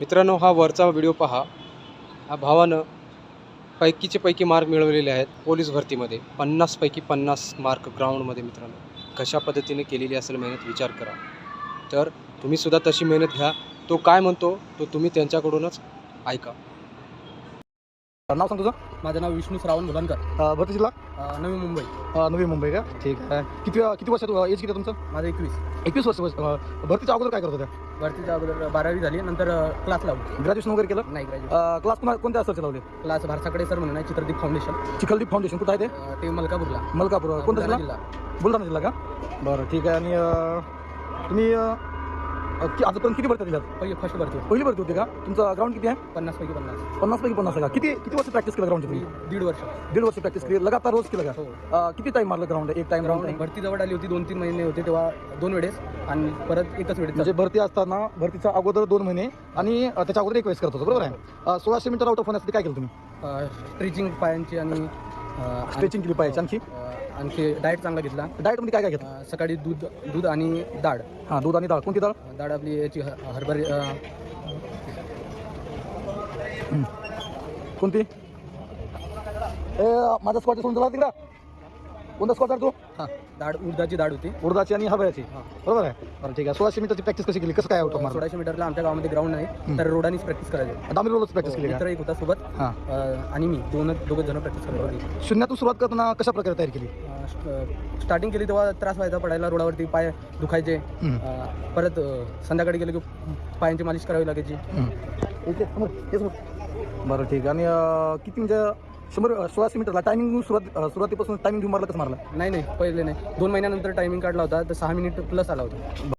मित्रांनो हा वरचा व्हिडिओ पहा. हा भावानं पैकीचे पैकी मार्क मिळवलेले आहेत पोलीस भरतीमध्ये. पन्नासपैकी पन्नास मार्क ग्राउंडमध्ये मित्रांनो. कशा पद्धतीने केलेली असेल मेहनत विचार करा. तर तुम्ही सुद्धा तशी मेहनत घ्या. तो काय म्हणतो तो तुम्ही त्यांच्याकडूनच ऐका. नाव सांग तुझं? माझं नाव विष्णू श्रावण मुलांकर. अ, भरती जिल्हा? नवी मुंबई. अ, नवी मुंबई का? ठीक आहे. किती किती वर्ष एज किती आहे तुमचं? माझं एकवीस. एकवीस वर्ष वर्ष. अ, भरतीच्या अगोदर काय करत होत्या? भरतीच्या अगोदर बारावी झाली नंतर क्लास लावली. ग्रॅज्युएशन वगैरे केलं? नाही ग्रॅज्युएट क्लास पुन्हा कोणत्या सरचे लावले? क्लास भारसाकडे सर म्हणून आहे चित्रदीप फाउंडेशन चिखलदीप फाउंडेशन कुठं आहे ते? अ, ते मलकापूरला. मलकापूर कोणता बुलढाणा जिल्हा? जिल्हा. बुलढाणा जिल्हा का? बरं ठीक आहे. आणि अ, तुम्ही अ, अ, कि- आतापर्यंत किती भरती दिल्यात? पहिली फर्स्ट भरती होती. पहिली भरती होती का? तुमचं ग्राउंड किती आहे? पन्नास पैकी पन्नास. पन्नास पैकी पन्नास आहे का? किती किती वर्ष प्रॅक्टिस केलं ग्राउंडची मी तुम्ही? दीड वर्ष. दीड वर्ष प्रॅक्टिस केली. लगातार रोज केलं का? हो. अ, किती टाइम मारलं ग्राउंड एक टाइम ग्राउंड ग्राउंड भरती जवळ आली होती दोन तीन महिने होते तेव्हा दोन वेळेस आणि परत एकच वेळेस. म्हणजे भरती असताना भरतीच्या अगोदर दोन महिने आणि अ, त्याच्या अगोदर एक वेळेस करत होतो. बरोबर आहे? अ, सोळाशे मीटर आउट ऑफ होण्यासाठी काय केलं तुम्ही? स्ट्रेचिंग पायांची आणि अ, स्ट्रेचिंग केली पाहिजे आणखी? अ, आणखी डाएट चांगला घेतला. डाएटमध्ये काय काय घेतलं? अ, सकाळी दूध दूध आणि डाळ. हां दूध आणि डाळ. कोणती डाळ? डाळ आपली याची ह- हरभरे अ, कोणती? ए माझा स्कॉट सोडून झाला तिकडं. कोणता स्कॉट तू? हा डाळ उडदाची डाळ होती. उडदाची आणि हव्याची हा. बरोबर आहे? बरं ठीक आहे. सोळाशे मीटरची प्रॅक्टिस कशी केली? कसं काय ऑफ मारलं सोळाशे मीटरला आमच्या गावामध्ये ग्राउंड नाही तर रोडानीच प्रॅक्टिस करायची. दामिर रोलच प्रॅक्टिस केली मित्र का एक होता सोबत. हां. अ, आणि मी दोन दोघं जण प्रॅक्टिस करत होती शून्यातून सुरुवात करताना कशा प्रकारे तयारी केली? स्टार्टिंग केली तेव्हा त्रास व्हायचा पडायला रोडावरती पाय दुखायचे. अ, परत अ, संध्याकाळी गेले की पायांची मालिश करावी लागायची. बरं ठीक. आहे आणि अं, किती म्हणजे शंभर अं, सोळाशे मीटरला टायमिंग सुरुवात अं, सुरुवातीपासून टायमिंग घेऊन मारलं कसं मारलं? नाही नाही पहिले नाही. दोन महिन्यानंतर टायमिंग काढला होता तर सहा मिनिट प्लस आला होता.